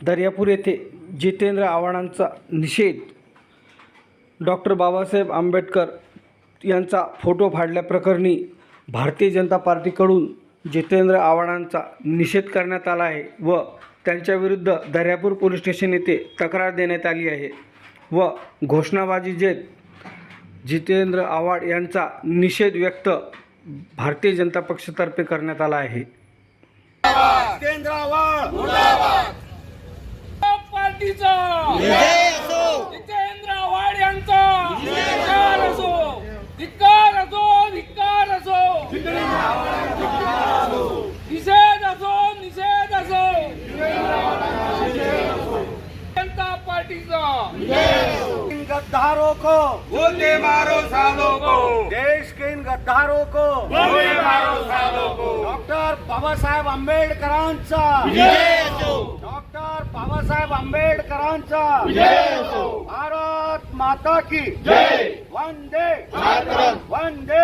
दर्यापूर येथे जितेंद्र आव्हाडांचा निषेध. डॉक्टर बाबासाहेब आंबेडकर यांचा फोटो फाडल्याप्रकरणी भारतीय जनता पार्टीकडून जितेंद्र आव्हाडांचा निषेध करण्यात आला आहे व त्यांच्याविरुद्ध दर्यापूर पोलीस स्टेशन येथे तक्रार देण्यात आली आहे व घोषणाबाजी जेत जितेंद्र आव्हाड यांचा निषेध व्यक्त भारतीय जनता पक्षातर्फे करण्यात आला आहे जितेंद्र आव्हाड पार्टीचा जितेंद्र आव्हाड यांचा धिक्कार असो धिक्कार असो धिक्कार असो निषेध असो निषेध असो जनता पार्टीचा इन गद्दारों को। गोते मारो सालों को। देश के इन गद्दारों को। गोते मारो सालों को। डॉक्टर बाबासाहेब आंबेडकरांचा डॉक्टर बाबासाहेब आंबेडकरांचा भारत माता की। वंदे। वंदे।